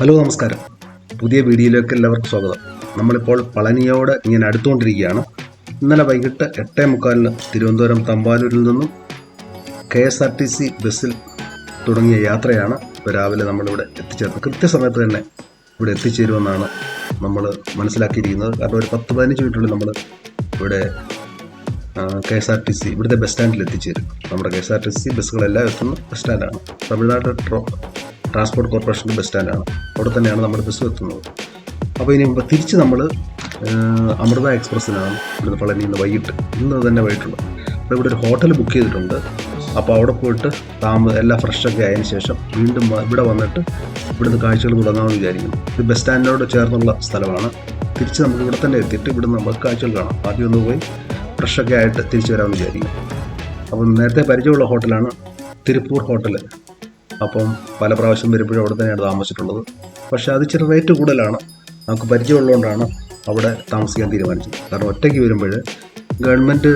Hello നമസ്കാരം. പുതിയ വീഡിയോയിലേക്ക് എല്ലാവർക്കും സ്വാഗതം. നമ്മളിപ്പോൾ പളനിയോട് ഇങ്ങനെ അടുത്തുകൊണ്ടിരിക്കുകയാണ്. ഇന്നലെ വൈകിട്ട് എട്ടേ മുക്കാലിന് തിരുവനന്തപുരം തമ്പാനൂരിൽ നിന്നും K S R T C ബസ്സിൽ തുടങ്ങിയ യാത്രയാണ് ഇപ്പോൾ രാവിലെ നമ്മളിവിടെ എത്തിച്ചേർന്നത്. കൃത്യസമയത്ത് തന്നെ ഇവിടെ എത്തിച്ചേരുമെന്നാണ് നമ്മൾ മനസ്സിലാക്കിയിരിക്കുന്നത്. കാരണം ഒരു പത്ത് പതിനഞ്ച് മിനിറ്റുള്ളിൽ നമ്മൾ ഇവിടെ K S R T C ഇവിടുത്തെ ബസ് സ്റ്റാൻഡിൽ എത്തിച്ചേരും. നമ്മുടെ K S R T C ബസ്സുകളെല്ലാം എത്തുന്ന ബസ് സ്റ്റാൻഡാണ്. തമിഴ്നാട് ട്രാൻസ്പോർട്ട് കോർപ്പറേഷന്റെ ബസ് സ്റ്റാൻഡാണ് അവിടെ തന്നെയാണ് നമ്മുടെ ബസ് എത്തുന്നത് അപ്പോൾ ഇനി തിരിച്ച് നമ്മൾ അമൃത എക്സ്പ്രസ്സിനാണ് ഇവിടുന്ന് പളനി ഇന്ന് വൈകിട്ട് ഇന്ന് തന്നെ വൈകിട്ടുള്ളത്. അപ്പോൾ ഇവിടെ ഒരു ഹോട്ടൽ ബുക്ക് ചെയ്തിട്ടുണ്ട്. അപ്പോൾ അവിടെ പോയിട്ട് താമ എല്ലാം ഫ്രഷൊക്കെ ആയതിനു ശേഷം വീണ്ടും ഇവിടെ വന്നിട്ട് ഇവിടുന്ന് കാഴ്ചകൾ തുടങ്ങാമെന്ന് വിചാരിക്കുന്നു. ഇത് ബസ് സ്റ്റാൻഡിനോട് ചേർന്നുള്ള സ്ഥലമാണ്. തിരിച്ച് നമുക്ക് ഇവിടെ തന്നെ എത്തിയിട്ട് ഇവിടുന്ന് നമുക്ക് കാഴ്ചകൾ കാണാം. ആദ്യം ഒന്ന് പോയി ഫ്രഷൊക്കെ ആയിട്ട് തിരിച്ചു വരാമെന്ന് വിചാരിക്കുന്നു. അപ്പം നേരത്തെ പരിചയമുള്ള ഹോട്ടലാണ് തിരുപ്പൂർ ഹോട്ടൽ അപ്പം പല പ്രാവശ്യം വരുമ്പോഴും അവിടെ തന്നെയാണ് താമസിച്ചിട്ടുള്ളത്. പക്ഷേ അത് ഇച്ചിരി റേറ്റ് കൂടുതലാണ്. നമുക്ക് പരിചയമുള്ളതുകൊണ്ടാണ് അവിടെ താമസിക്കാൻ തീരുമാനിച്ചത്. കാരണം ഒറ്റയ്ക്ക് വരുമ്പോൾ ഗവൺമെന്റ്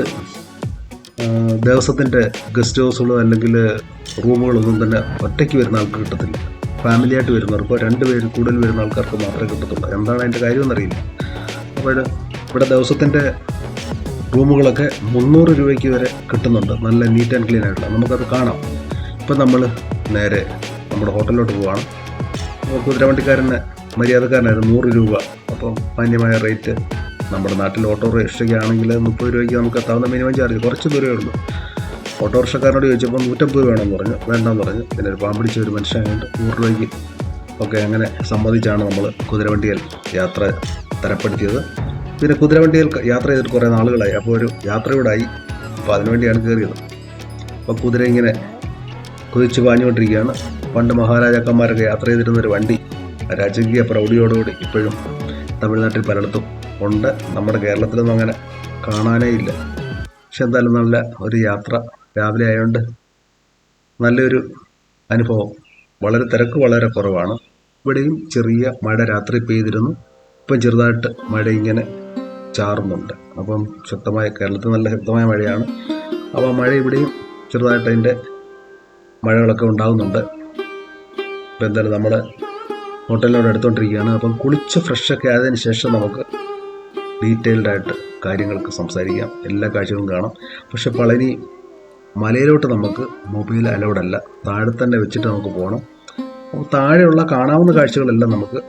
ദേവസ്വത്തിന്റെ ഗസ്റ്റ് ഹൗസുകളോ അല്ലെങ്കിൽ റൂമുകളൊന്നും തന്നെ ഒറ്റയ്ക്ക് വരുന്ന ആൾക്ക് കിട്ടത്തില്ല. ഫാമിലിയായിട്ട് വരുന്നവർക്കോ രണ്ട് പേര് കൂടുതൽ വരുന്ന ആൾക്കാർക്ക് മാത്രമേ കിട്ടത്തുള്ളൂ. എന്താണ് അതിന്റെ കാര്യമെന്നറിയില്ല അപ്പോൾ ഇവിടെ ദിവസത്തിന്റെ റൂമുകളൊക്കെ മുന്നൂറ് രൂപയ്ക്ക് വരെ കിട്ടുന്നുണ്ട്. നല്ല നീറ്റ് ആൻഡ് ക്ലീൻ ആയിട്ടുള്ള. നമുക്കത് കാണാം. ഇപ്പം നമ്മൾ നേരെ നമ്മുടെ ഹോട്ടലിലോട്ട് പോവാണ്. കുതിരവണ്ടിക്കാരന്റെ മര്യാദക്കാരനായിരുന്നു നൂറ് രൂപ. അപ്പം മാന്യമായ റേറ്റ് നമ്മുടെ നാട്ടിൽ ഓട്ടോറിക്ഷയ്ക്ക് ആണെങ്കിൽ മുപ്പത് രൂപയ്ക്ക് നമുക്ക് എത്താവുന്ന മിനിമം ചാർജ് കുറച്ച് ദൂരമേ ഉള്ളൂ. ഓട്ടോറിക്ഷക്കാരനോട് ചോദിച്ചപ്പോൾ നൂറ്റമ്പത് വേണമെന്ന് പറഞ്ഞു. വേണ്ടെന്ന് പറഞ്ഞു. പിന്നെ ഒരു പാമ്പിടിച്ച ഒരു മനുഷ്യനായതുകൊണ്ട് നൂറ് രൂപയ്ക്ക് ഒക്കെ അങ്ങനെ സമ്മതിച്ചാണ് നമ്മൾ കുതിരവണ്ടിയിൽ യാത്ര തരപ്പെടുത്തിയത്. പിന്നെ കുതിരവണ്ടിയിൽ യാത്ര ചെയ്തിട്ട് കുറേ നാളുകളായി. അപ്പോൾ ഒരു യാത്രയോടായി. അപ്പോൾ അതിനുവേണ്ടിയാണ് കയറിയത്. അപ്പോൾ കുതിര ഇങ്ങനെ കുതിച്ച് പാഞ്ഞുകൊണ്ടിരിക്കുകയാണ്. പണ്ട് മഹാരാജാക്കന്മാരൊക്കെ യാത്ര ചെയ്തിരുന്ന ഒരു വണ്ടി രാജകീയ പ്രൗഢിയോടുകൂടി ഇപ്പോഴും തമിഴ്നാട്ടിൽ പലയിടത്തും ഉണ്ട്. നമ്മുടെ കേരളത്തിലൊന്നും അങ്ങനെ കാണാനേ ഇല്ല. പക്ഷെ എന്തായാലും നല്ല ഒരു യാത്ര രാവിലെ ആയതുകൊണ്ട് നല്ലൊരു അനുഭവം. വളരെ തിരക്ക് വളരെ കുറവാണ്. ഇവിടെയും ചെറിയ മഴ രാത്രി പെയ്തിരുന്നു. ഇപ്പം ചെറുതായിട്ട് മഴ ഇങ്ങനെ ചാറുന്നുണ്ട്. അപ്പം ശക്തമായ കേരളത്തിൽ നല്ല ശക്തമായ മഴയാണ്. അപ്പോൾ മഴ ഇവിടെയും ചെറുതായിട്ട് അതിന്റെ മഴകളൊക്കെ ഉണ്ടാകുന്നുണ്ട് ഇപ്പം എന്തായാലും നമ്മുടെ ഹോട്ടലിനോട് എടുത്തുകൊണ്ടിരിക്കുകയാണ് അപ്പം കുളിച്ച് ഫ്രഷൊക്കെ ആയതിനു ശേഷം നമുക്ക് ഡീറ്റെയിൽഡായിട്ട് കാര്യങ്ങൾക്ക് സംസാരിക്കാം. എല്ലാ കാഴ്ചകളും കാണാം. പക്ഷെ പളനി മലയിലോട്ട് നമുക്ക് മൊബൈൽ അലൗഡല്ല താഴെ തന്നെ വെച്ചിട്ട് നമുക്ക് പോകണം അപ്പോൾ താഴെയുള്ള കാണാവുന്ന കാഴ്ചകളെല്ലാം നമുക്ക്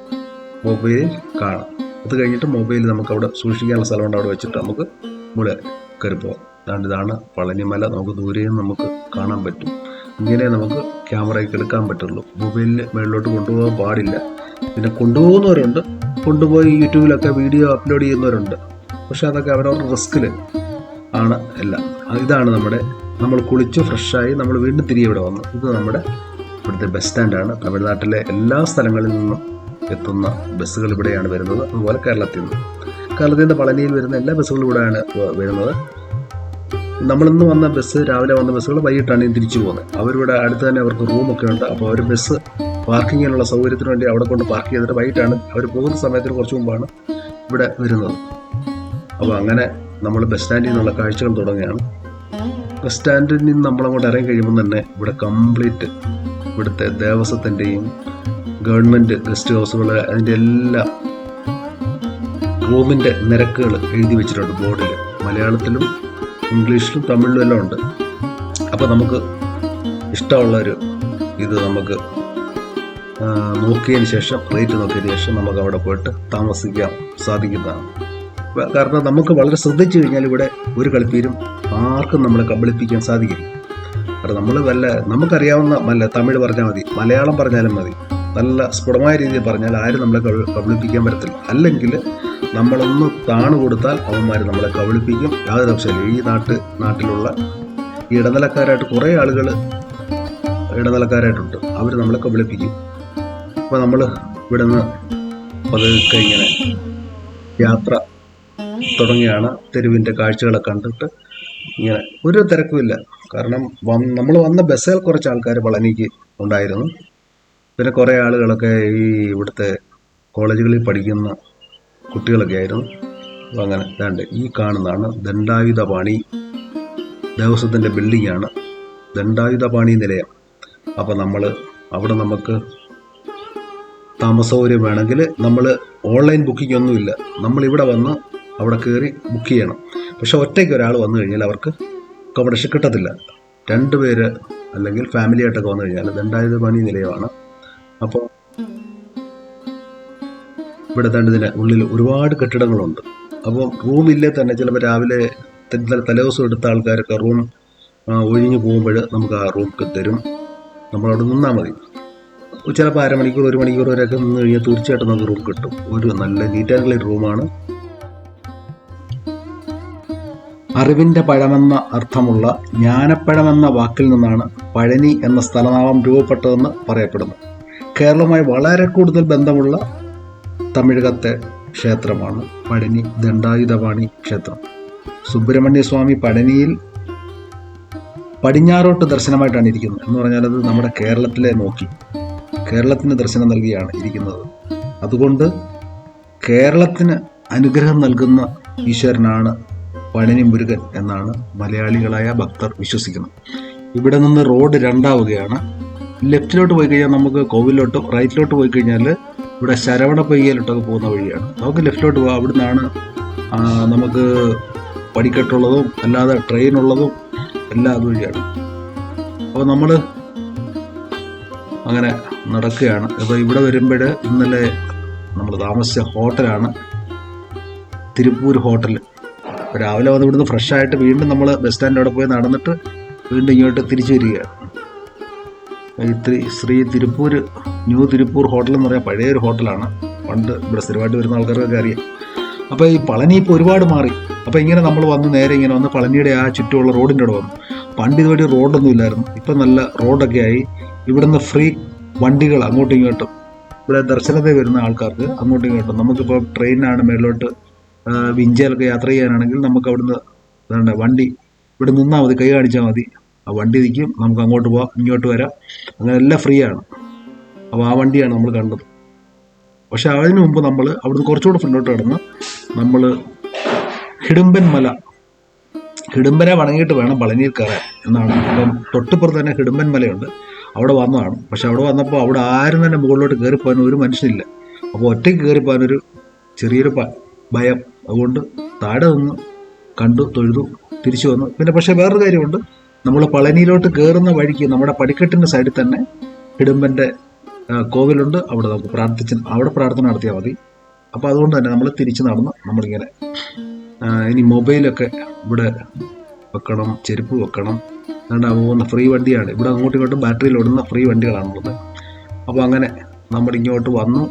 മൊബൈലിൽ കാണാം. അത് കഴിഞ്ഞിട്ട് മൊബൈൽ നമുക്ക് അവിടെ സൂക്ഷിക്കാനുള്ള സ്ഥലമുണ്ട് അവിടെ വെച്ചിട്ട് നമുക്ക് മുകളിൽ കയറി പോകാം അതാണ്ട് ഇതാണ് പളനിമല നമുക്ക് ദൂരെയും നമുക്ക് കാണാൻ പറ്റും. ഇങ്ങനെ നമുക്ക് ക്യാമറയ്ക്ക് എടുക്കാൻ പറ്റുള്ളൂ. മൊബൈലിന് മുകളിലോട്ട് കൊണ്ടുപോകാൻ പാടില്ല. പിന്നെ കൊണ്ടുപോകുന്നവരുണ്ട്. കൊണ്ടുപോയി യൂട്യൂബിലൊക്കെ വീഡിയോ അപ്ലോഡ് ചെയ്യുന്നവരുണ്ട്. പക്ഷെ അതൊക്കെ അവരവരുടെ റിസ്കിൽ ആണ് എല്ലാം. ഇതാണ് നമ്മുടെ നമ്മൾ കുളിച്ച് ഫ്രഷായി നമ്മൾ വീണ്ടും തിരികെ ഇവിടെ വന്നു. ഇത് നമ്മുടെ ഇവിടുത്തെ ബസ് സ്റ്റാൻഡാണ് തമിഴ്നാട്ടിലെ എല്ലാ സ്ഥലങ്ങളിൽ നിന്നും എത്തുന്ന ബസ്സുകൾ ഇവിടെയാണ് വരുന്നത്. അതുപോലെ കേരളത്തിൽ നിന്ന്. കേരളത്തിൽ നിന്ന് പളനിയിൽ വരുന്ന എല്ലാ ബസ്സുകളും ഇവിടെയാണ് വരുന്നത്. നമ്മളിന്ന് വന്ന ബസ് രാവിലെ വന്ന ബസ്സുകൾ വൈകിട്ടാണ് തിരിച്ചു പോകുന്നത്. അവരിവിടെ അടുത്ത് തന്നെ അവർക്ക് റൂമൊക്കെ ഉണ്ട്. അപ്പോൾ അവർ ബസ് പാർക്കിങ്ങിനുള്ള സൗകര്യത്തിന് വേണ്ടി അവിടെ കൊണ്ട് പാർക്ക് ചെയ്തിട്ട് വൈകിട്ടാണ് അവർ പോകുന്ന സമയത്തിന് കുറച്ച് മുമ്പാണ് ഇവിടെ വരുന്നത്. അപ്പോൾ അങ്ങനെ നമ്മൾ ബസ് സ്റ്റാൻഡിൽ നിന്നുള്ള കാഴ്ചകൾ തുടങ്ങുകയാണ്. ബസ് സ്റ്റാൻഡിൽ നിന്ന് നമ്മളങ്ങോട്ട് ഇറങ്ങി കഴിയുമ്പോൾ തന്നെ ഇവിടെ കംപ്ലീറ്റ് ഇവിടുത്തെ ദേവസ്വത്തിന്റെയും ഗവൺമെന്റ് ഗസ്റ്റ് ഹൗസുകൾ അതിന്റെ എല്ലാ റൂമിന്റെ നിരക്കുകൾ എഴുതി വെച്ചിട്ടുണ്ട് ബോർഡിൽ മലയാളത്തിലും ഇംഗ്ലീഷിലും തമിഴിലും എല്ലാം ഉണ്ട്. അപ്പോൾ നമുക്ക് ഇഷ്ടമുള്ളൊരു ഇത് നമുക്ക് നോക്കിയതിന് ശേഷം റേറ്റ് നോക്കിയതിന് ശേഷം നമുക്ക് അവിടെ പോയിട്ട് താമസിക്കാൻ സാധിക്കുന്നതാണ്. കാരണം നമുക്ക് വളരെ ശ്രദ്ധിച്ചു കഴിഞ്ഞാൽ ഇവിടെ ഒരു കളിപ്പീരും ആർക്കും നമ്മളെ കബളിപ്പിക്കാൻ സാധിക്കില്ല. കാരണം നമ്മൾ വല്ല നമുക്കറിയാവുന്ന വല്ല തമിഴ് പറഞ്ഞാൽ മതി മലയാളം പറഞ്ഞാലും മതി. നല്ല സ്ഫുടമായ രീതിയിൽ പറഞ്ഞാൽ ആരും നമ്മളെ കബ- കബളിപ്പിക്കാൻ പറ്റത്തില്ല. അല്ലെങ്കിൽ നമ്മളൊന്ന് താണു കൊടുത്താൽ അവന്മാർ നമ്മളെ കബളിപ്പിക്കും. യാതൊരു ആവശ്യമില്ല ഈ നാട്ട് നാട്ടിലുള്ള ഈ ഇടനിലക്കാരായിട്ട് കുറേ ആളുകൾ ഇടനിലക്കാരായിട്ടുണ്ട്. അവർ നമ്മളെ കബളിപ്പിക്കും. അപ്പോൾ നമ്മൾ ഇവിടെ നിന്ന് പതുക്കെ ഇങ്ങനെ യാത്ര തുടങ്ങിയാണ്. തെരുവിന്റെ കാഴ്ചകളെ കണ്ടിട്ട് ഇങ്ങനെ ഒരു തിരക്കുമില്ല. കാരണം നമ്മൾ വന്ന ബസ്സിൽ കുറച്ച് ആൾക്കാർ പളനിക്ക് ഉണ്ടായിരുന്നു. പിന്നെ കുറേ ആളുകളൊക്കെ ഈ ഇവിടുത്തെ കോളേജുകളിൽ പഠിക്കുന്ന കുട്ടികളൊക്കെ ആയിരുന്നു. അങ്ങനെ ഇതാണ്ട് ഈ കാണുന്നതാണ് ദണ്ഡായുധപാണി ദേവസ്വത്തിന്റെ ബിൽഡിങ്ങാണ് ദണ്ഡായുധപാണി നിലയം. അപ്പോൾ നമ്മൾ അവിടെ നമുക്ക് താമസ സൗകര്യം വേണമെങ്കിൽ നമ്മൾ ഓൺലൈൻ ബുക്കിംഗ് ഒന്നുമില്ല. നമ്മൾ ഇവിടെ വന്ന് അവിടെ കയറി ബുക്ക് ചെയ്യണം. പക്ഷെ ഒറ്റയ്ക്ക് ഒരാൾ വന്നു കഴിഞ്ഞാൽ അവർക്ക് അക്കോമഡേഷൻ കിട്ടത്തില്ല. രണ്ട് പേര് അല്ലെങ്കിൽ ഫാമിലി ആയിട്ടൊക്കെ വന്നു കഴിഞ്ഞാൽ ദണ്ഡായുധപാണി നിലയമാണ്. അപ്പോൾ ഇവിടെ തണ്ടതിന് ഉള്ളിൽ ഒരുപാട് കെട്ടിടങ്ങളുണ്ട്. അപ്പോൾ റൂമില്ലേ തന്നെ ചിലപ്പോൾ രാവിലെ തലേദിവസം എടുത്ത ആൾക്കാരൊക്കെ റൂം ഒഴിഞ്ഞു പോകുമ്പോൾ നമുക്ക് ആ റൂം തരും. നമ്മളവിടെ നിന്നാൽ മതി. ചിലപ്പോൾ അരമണിക്കൂർ ഒരു മണിക്കൂർ വരെയൊക്കെ നിന്ന് കഴിഞ്ഞാൽ തീർച്ചയായിട്ടും നമുക്ക് റൂം കിട്ടും. ഒരു നല്ല നീറ്റ് ആൻഡ് ക്ലീൻ റൂമാണ് അറിവിന്റെ പഴമെന്ന അർത്ഥമുള്ള ജ്ഞാനപ്പഴമെന്ന വാക്കിൽ നിന്നാണ് പഴനി എന്ന സ്ഥലനാമം രൂപപ്പെട്ടതെന്ന് പറയപ്പെടുന്നു. കേരളവുമായി വളരെ കൂടുതൽ ബന്ധമുള്ള തമിഴകത്തെ ക്ഷേത്രമാണ് പഴനി ദണ്ഡായുധപാണി ക്ഷേത്രം. സുബ്രഹ്മണ്യസ്വാമി പഴനിയിൽ പടിഞ്ഞാറോട്ട് ദർശനമായിട്ടാണ് ഇരിക്കുന്നത്. എന്ന് പറഞ്ഞാൽ അത് നമ്മുടെ കേരളത്തിലെ നോക്കി കേരളത്തിന് ദർശനം നൽകിയാണ് ഇരിക്കുന്നത്. അതുകൊണ്ട് കേരളത്തിന് അനുഗ്രഹം നൽകുന്ന ഈശ്വരനാണ് പഴനി മുരുകൻ എന്നാണ് മലയാളികളായ ഭക്തർ വിശ്വസിക്കുന്നത്. ഇവിടെ നിന്ന് റോഡ് രണ്ടാവുകയാണ്. ലെഫ്റ്റിലോട്ട് പോയി കഴിഞ്ഞാൽ നമുക്ക് കോവിലോട്ടും റൈറ്റിലോട്ട് പോയി കഴിഞ്ഞാൽ ഇവിടെ ശരവണ പയ്യയിലോട്ടൊക്കെ പോകുന്ന വഴിയാണ്. നമുക്ക് ലെഫ്റ്റിലോട്ട് പോകാം അവിടെ നിന്നാണ് നമുക്ക് പടിക്കെട്ടുള്ളതും അല്ലാതെ ട്രെയിൻ ഉള്ളതും എല്ലാം അതുവഴിയാണ് അപ്പോൾ നമ്മൾ അങ്ങനെ നടക്കുകയാണ്. അപ്പോൾ ഇവിടെ വരുമ്പോൾ ഇന്നലെ നമ്മൾ താമസിച്ച ഹോട്ടലാണ് തിരുപ്പൂർ ഹോട്ടൽ രാവിലെ വന്ന് ഇവിടുന്ന് ഫ്രഷായിട്ട് വീണ്ടും നമ്മൾ ബസ് സ്റ്റാൻഡ് അവിടെ പോയി നടന്നിട്ട് വീണ്ടും ഇങ്ങോട്ട് തിരിച്ചു വരികയാണ്. ശ്രീ തിരുപ്പൂർ ന്യൂ തിരുപ്പൂർ ഹോട്ടൽ എന്ന് പറയാൻ പഴയൊരു ഹോട്ടലാണ്. പണ്ട് ഇവിടെ സ്ഥിരമായിട്ട് വരുന്ന ആൾക്കാർക്കൊക്കെ അറിയാം. അപ്പോൾ ഈ പളനി ഇപ്പോൾ ഒരുപാട് മാറി. അപ്പോൾ ഇങ്ങനെ നമ്മൾ വന്ന് നേരെ ഇങ്ങനെ വന്ന് പളനിയുടെ ആ ചുറ്റുമുള്ള റോഡിന്റെ അവിടെ വന്നു. പണ്ട് ഇതുവഴി റോഡൊന്നും ഇല്ലായിരുന്നു. ഇപ്പം നല്ല റോഡൊക്കെ ആയി. ഇവിടുന്ന് ഫ്രീ വണ്ടികൾ അങ്ങോട്ടും ഇങ്ങോട്ടും. ഇവിടെ ദർശനത്തിൽ വരുന്ന ആൾക്കാർക്ക് അങ്ങോട്ടും ഇങ്ങോട്ടും. നമുക്കിപ്പോൾ ട്രെയിനാണ് മേളിലോട്ട് ആ, വിഞ്ചയിലൊക്കെ യാത്ര ചെയ്യാനാണെങ്കിൽ നമുക്ക് അവിടുന്ന് വേണ്ട ഇവിടെ നിന്നാൽ മതി. കൈ കാണിച്ചാൽ മതി. വണ്ടി നിൽക്കും. നമുക്ക് അങ്ങോട്ട് പോവാം ഇങ്ങോട്ട് വരാം. അങ്ങനെ എല്ലാം ഫ്രീ ആണ്. അപ്പോൾ ആ വണ്ടിയാണ് നമ്മൾ കണ്ടത്. പക്ഷെ അതിന് മുമ്പ് നമ്മൾ അവിടുന്ന് കുറച്ചുകൂടെ ഫ്രണ്ടോട്ട് കിടന്ന് നമ്മൾ ഹിഡുമ്പൻ മല. ഹിഡുമ്പനെ വണങ്ങിയിട്ട് വേണം പളനിയിൽ കയറാൻ എന്നാണ്. അപ്പം തൊട്ടിപ്പുറത്ത് തന്നെ ഹിഡുമ്പൻ മലയുണ്ട്. അവിടെ വന്നതാണ്. പക്ഷെ അവിടെ വന്നപ്പോൾ അവിടെ ആരും തന്നെ മുകളിലോട്ട് കയറിപ്പോകാൻ ഒരു മനുഷ്യനില്ല. അപ്പോൾ ഒറ്റയ്ക്ക് കയറിപ്പോകാനൊരു ചെറിയൊരു ഭയം. അതുകൊണ്ട് താഴെ നിന്ന് കണ്ടു തൊഴുതു തിരിച്ചു വന്നു. പിന്നെ പക്ഷേ വേറൊരു കാര്യമുണ്ട്. നമ്മൾ പളനിയിലോട്ട് കയറുന്ന വഴിക്ക് നമ്മുടെ പടിക്കെട്ടിന്റെ സൈഡിൽ തന്നെ ഇടുമ്പന്റെ കോവിലുണ്ട്. അവിടെ നമുക്ക് പ്രാർത്ഥിച്ച് അവിടെ പ്രാർത്ഥന നടത്തിയാൽ മതി. അപ്പോൾ അതുകൊണ്ട് തന്നെ നമ്മൾ തിരിച്ചു നടന്ന് നമ്മളിങ്ങനെ ഇനി മൊബൈലൊക്കെ ഇവിടെ വെക്കണം ചെരുപ്പ് വെക്കണം. അതുകൊണ്ട് പോകുന്ന ഫ്രീ വണ്ടിയാണ്. ഇവിടെ അങ്ങോട്ടും ഇങ്ങോട്ടും ബാറ്ററിയിൽ ഓടുന്ന ഫ്രീ വണ്ടികളാണുള്ളത്. അപ്പോൾ അങ്ങനെ നമ്മൾ ഇങ്ങോട്ട് വന്നു.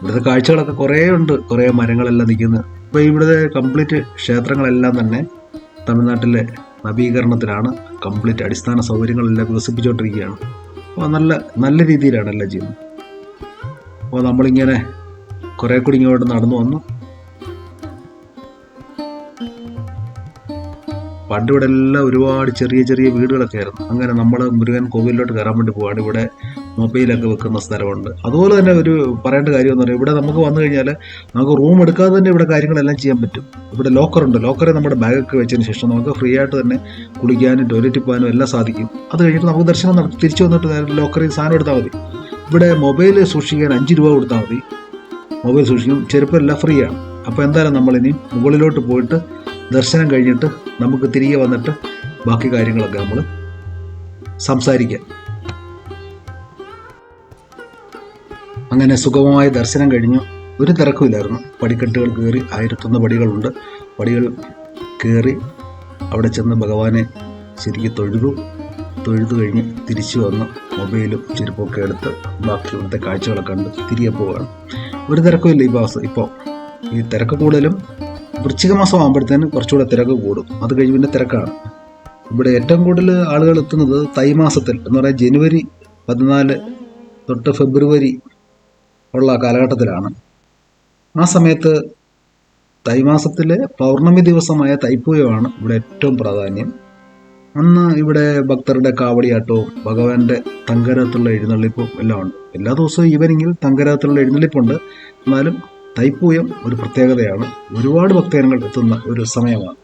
ഇവിടുത്തെ കാഴ്ചകളൊക്കെ കുറേ ഉണ്ട്. കുറേ മരങ്ങളെല്ലാം നിൽക്കുന്നത് അപ്പോൾ ഇവിടുത്തെ കംപ്ലീറ്റ് ക്ഷേത്രങ്ങളെല്ലാം തന്നെ തമിഴ്നാട്ടിലെ നവീകരണത്തിലാണ് കംപ്ലീറ്റ് അടിസ്ഥാന സൗകര്യങ്ങളെല്ലാം വികസിപ്പിച്ചുകൊണ്ടിരിക്കുകയാണ് അപ്പോൾ നല്ല നല്ല രീതിയിലാണ് എല്ലാം ചെയ്യുന്നത്. അപ്പോൾ നമ്മളിങ്ങനെ കുറേ കൂടി ഇങ്ങോട്ട് നടന്നു വന്നു. പണ്ട് ഇവിടെ എല്ലാം ഒരുപാട് ചെറിയ ചെറിയ വീടുകളൊക്കെ ആയിരുന്നു. അങ്ങനെ നമ്മൾ മുരുകൻ കോവിലിലോട്ട് കയറാൻ വേണ്ടി പോവാണ്. ഇവിടെ മൊബൈലൊക്കെ വെക്കുന്ന സ്ഥലമുണ്ട്. അതുപോലെ തന്നെ ഒരു പറയേണ്ട കാര്യം എന്ന് പറയുന്നത് ഇവിടെ നമുക്ക് വന്നു കഴിഞ്ഞാൽ നമുക്ക് റൂം എടുക്കാതെ തന്നെ ഇവിടെ കാര്യങ്ങളെല്ലാം ചെയ്യാൻ പറ്റും. ഇവിടെ ലോക്കറുണ്ട് ലോക്കറെ നമ്മുടെ ബാഗൊക്കെ വെച്ചതിന് ശേഷം നമുക്ക് ഫ്രീ ആയിട്ട് തന്നെ കുളിക്കാനും ടോയ്ലറ്റിൽ പോകാനും എല്ലാം സാധിക്കും. അത് കഴിഞ്ഞിട്ട് നമുക്ക് ദർശനം നടത്തി തിരിച്ചു വന്നിട്ട് ലോക്കറിൽ സാധനം എടുത്താൽ മതി. ഇവിടെ മൊബൈൽ സൂക്ഷിക്കാൻ അഞ്ച് രൂപ കൊടുത്താൽ മതി. മൊബൈൽ സൂക്ഷിക്കും. ചെരുപ്പെല്ലാം ഫ്രീ ആണ്. അപ്പോൾ എന്തായാലും നമ്മളിനി മുകളിലോട്ട് പോയിട്ട് ദർശനം കഴിഞ്ഞിട്ട് നമുക്ക് തിരികെ വന്നിട്ട് ബാക്കി കാര്യങ്ങളൊക്കെ നമ്മൾ സംസാരിക്കാം. അങ്ങനെ സുഗമമായ ദർശനം കഴിഞ്ഞു. ഒരു തിരക്കുമില്ലായിരുന്നു. പടിക്കെട്ടുകൾ കയറി ആയിരത്തൊന്ന് പടികളുണ്ട്. പടികൾ കയറി അവിടെ ചെന്ന് ഭഗവാനെ ശരിക്കും തൊഴുതു. തൊഴുതു കഴിഞ്ഞ് തിരിച്ചു വന്ന് മൊബൈലും ചെരുപ്പൊക്കെ എടുത്ത് ബാക്കി ഇവിടുത്തെ കാഴ്ചകളൊക്കെ കണ്ട് തിരികെ പോവുകയാണ്. ഒരു തിരക്കുമില്ല ഈ മാസം ഇപ്പോൾ ഈ തിരക്ക് കൂടുതലും വൃശ്ചിക മാസം ആകുമ്പോഴത്തേന് കുറച്ചുകൂടെ തിരക്ക് കൂടും. അത് കഴിഞ്ഞ് പിന്നെ തിരക്കാണ്. ഇവിടെ ഏറ്റവും കൂടുതൽ ആളുകൾ എത്തുന്നത് തൈമാസത്തിൽ എന്ന് പറയാൻ ജനുവരി പതിനാല് തൊട്ട് ഫെബ്രുവരി ഉള്ള കാലഘട്ടത്തിലാണ്. ആ സമയത്ത് തൈമാസത്തിലെ പൗർണമി ദിവസമായ തൈപ്പൂയമാണ് ഇവിടെ ഏറ്റവും പ്രാധാന്യം. അന്ന് ഇവിടെ ഭക്തരുടെ കാവടിയാട്ടവും ഭഗവാന്റെ തങ്കരത്തിലുള്ള എഴുന്നള്ളിപ്പും എല്ലാം ഉണ്ട്. എല്ലാ ദിവസവും ഈവനിങ്ങിൽ തങ്കരത്തിലുള്ള എഴുന്നള്ളിപ്പുണ്ട്. എന്നാലും തൈപ്പൂയം ഒരു പ്രത്യേകതയാണ്. ഒരുപാട് ഭക്തജനങ്ങൾ എത്തുന്ന ഒരു സമയമാണ്.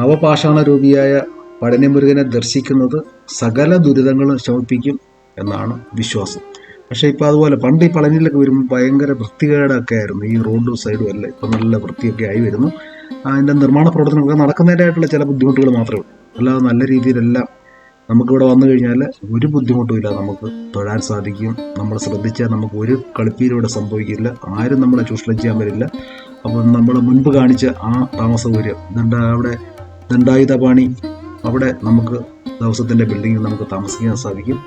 നവപാഷാണ രൂപിയായ പഴനിമുരുകനെ ദർശിക്കുന്നത് സകല ദുരിതങ്ങളും ശമിപ്പിക്കും എന്നാണ് വിശ്വാസം. പക്ഷേ ഇപ്പോൾ അതുപോലെ പണ്ട് ഈ പളനിയിലൊക്കെ വരുമ്പോൾ ഭയങ്കര വൃത്തികേടൊക്കെ ആയിരുന്നു ഈ റോഡും സൈഡും അല്ല ഇപ്പം നല്ല വൃത്തിയൊക്കെ ആയി വരുന്നു. അതിന്റെ നിർമ്മാണ പ്രവർത്തനങ്ങളൊക്കെ നടക്കുന്നതിന്റെതായിട്ടുള്ള ചില ബുദ്ധിമുട്ടുകൾ മാത്രമേ ഉള്ളൂ. അല്ലാതെ നല്ല രീതിയിലെല്ലാം നമുക്കിവിടെ വന്നു കഴിഞ്ഞാൽ ഒരു ബുദ്ധിമുട്ടുമില്ല നമുക്ക് തൊഴാൻ സാധിക്കും. നമ്മൾ ശ്രദ്ധിച്ചാൽ നമുക്ക് ഒരു കളിപ്പീരിവിടെ സംഭവിക്കില്ല. ആരും നമ്മളെ ചൂഷണം ചെയ്യാൻ വരില്ല. അപ്പം നമ്മൾ മുൻപ് കാണിച്ച ആ താമസ സൗകര്യം അവിടെ ദണ്ഡായുധപാണി അവിടെ നമുക്ക് ദിവസത്തിന്റെ ബിൽഡിങ്ങിൽ നമുക്ക് താമസിക്കാൻ സാധിക്കും.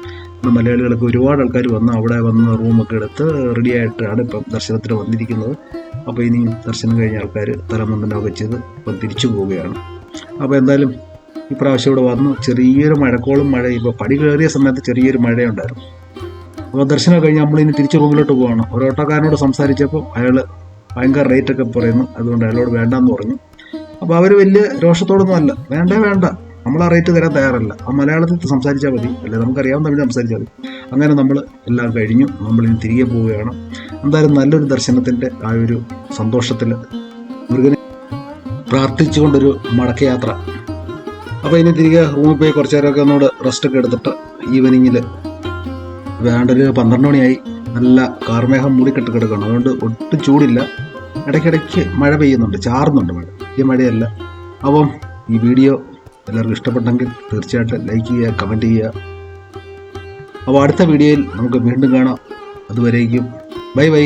മലയാളികളൊക്കെ ഒരുപാട് ആൾക്കാർ വന്ന് അവിടെ വന്ന് റൂമൊക്കെ എടുത്ത് റെഡി ആയിട്ടാണ് ഇപ്പം ദർശനത്തിന് വന്നിരിക്കുന്നത്. അപ്പോൾ ഇനിയും ദർശനം കഴിഞ്ഞ ആൾക്കാർ തലമുണ്ടനൊക്കെ ചെയ്ത് ഇപ്പം തിരിച്ചു പോവുകയാണ്. അപ്പോൾ എന്തായാലും ഇപ്രാവശ്യം ഇവിടെ വന്നു ചെറിയൊരു മഴക്കോളും മഴ ഇപ്പോൾ പടി കയറിയ സമയത്ത് ചെറിയൊരു മഴയുണ്ടായിരുന്നു. അപ്പോൾ ദർശനം കഴിഞ്ഞ് നമ്മൾ ഇനി തിരിച്ച് റൂമിലോട്ട് പോവാണ്. ഒരു ഓട്ടോക്കാരനോട് സംസാരിച്ചപ്പോൾ അയാൾ ഭയങ്കര റേറ്റ് ഒക്കെ പറയുന്നു. അതുകൊണ്ട് അയാളോട് വേണ്ടെന്ന് പറഞ്ഞു. അപ്പോൾ അവർ വലിയ രോഷത്തോടൊന്നും അല്ല. വേണ്ടേ വേണ്ട. നമ്മൾ ആ റേറ്റ് തരാൻ തയ്യാറല്ല. ആ മലയാളത്തിൽ സംസാരിച്ചാൽ മതി. അല്ലെ? നമുക്കറിയാവുന്ന തമിഴ് സംസാരിച്ചാൽ മതി. അങ്ങനെ നമ്മൾ എല്ലാം കഴിഞ്ഞു. നമ്മളിനി തിരികെ പോവുകയാണ്. എന്തായാലും നല്ലൊരു ദർശനത്തിന്റെ ആ ഒരു സന്തോഷത്തിൽ മുരുകനെ പ്രാർത്ഥിച്ചുകൊണ്ടൊരു മടക്കയാത്ര. അപ്പോൾ ഇനി തിരികെ റൂമിൽ പോയി കുറച്ച് നേരമൊക്കെ ഒന്നുകൂടെ റെസ്റ്റ് ഒക്കെ എടുത്തിട്ട് ഈവനിങ്ങിൽ വേണ്ടൊരു പന്ത്രണ്ട് മണിയായി നല്ല കാർമേഹം മൂടിക്കെട്ട് കിടക്കണം അതുകൊണ്ട് ഒട്ടും ചൂടില്ല. ഇടയ്ക്കിടയ്ക്ക് മഴ പെയ്യുന്നുണ്ട്. ചാറുന്നുണ്ട് മഴ. ഈ മഴയല്ല. അപ്പം ഈ വീഡിയോ എല്ലാവർക്കും ഇഷ്ടപ്പെട്ടെങ്കിൽ തീർച്ചയായിട്ടും ലൈക്ക് ചെയ്യുക കമന്റ് ചെയ്യുക. അപ്പോൾ അടുത്ത വീഡിയോയിൽ നമുക്ക് വീണ്ടും കാണാം. അതുവരേക്കും ബൈ ബൈ